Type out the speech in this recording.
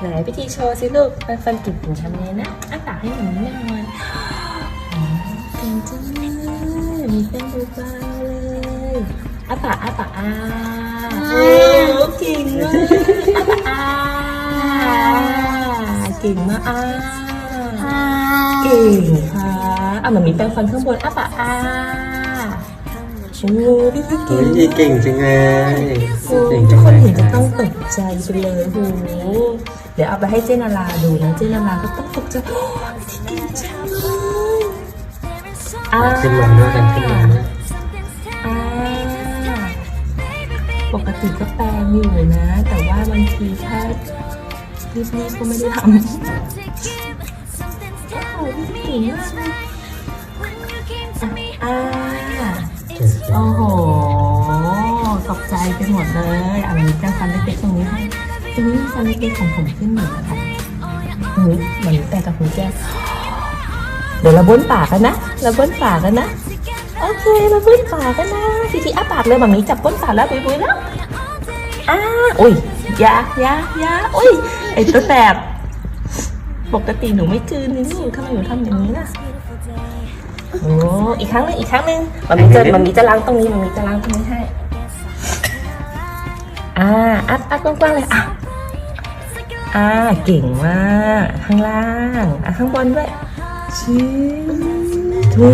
ไหนพิธีโชว์สิลูกฟันฟันเก่งๆทำไงนะอ้าปากให้หนูแน่นอนอ๋อเก่งจังเลยมีเส้นเบาๆเลยอ้าปากอ้าปากอ้าโอ้เก่งมากอ้าปากอ้าเก่งมากอ้าเก่งค่ะอะมันมีแปรงฟันข้างบนอ้าปากอ้าโอ้พี่พี่เฮ้เก่ยงเก่งจังเลยโอ้เก่งทุจักงคนเลยเห็นจะต้องตกใจไปเลยโหเดี๋ยวเอาไปให้เจนาราดูนะ เจนาราก็ต้องตกใจโอ้ยที่เก่งจังเลยอ่าขึ้นลงด้วยกันขึ้นลงด้วยอ่าปกติก็แปลงอยู่นะ แต่ว่าบางทีถ้ารีบๆก็ไม่ได้ทำโอ้โหพี่เก่งมากเลยอ่าเก่งจัโอ้งโหตกใจไปหมดเลยอะมันมีแก้วฟันเล็กๆ ตรงนี้ให้ตรงนี้มีฟันเล็กๆของผมขึ้นหนึ่งนะคะหืมเหมือนแต่กับคุณแก้วเดี๋ยวเราบ้วนปากกันนะเราบ้วนปากกันนะ โอเคเราบ้วนปากกันนะทีทีอ้าปากเลยแบบนี้จับบ้วนปากแล้วบุยๆแล้วอ้าอุ้ยอยาอยาอยาอุ้ยไอตัวแสบปกติหนูไม่คืนนี่ลูกทำไมหนูทำอย่างนี้ล่ะโอ้อีกครั้งหนึงอีกครั้งหนึงมันมีจะมันมีจะล้างตรงนี้มันมีจะล้างตรงนี้ให้ อ่าอัดอัดกว้างๆเลยอะอ่าเก่งมาก ข้างล่าง อะข้างบนด้วยชี้ถู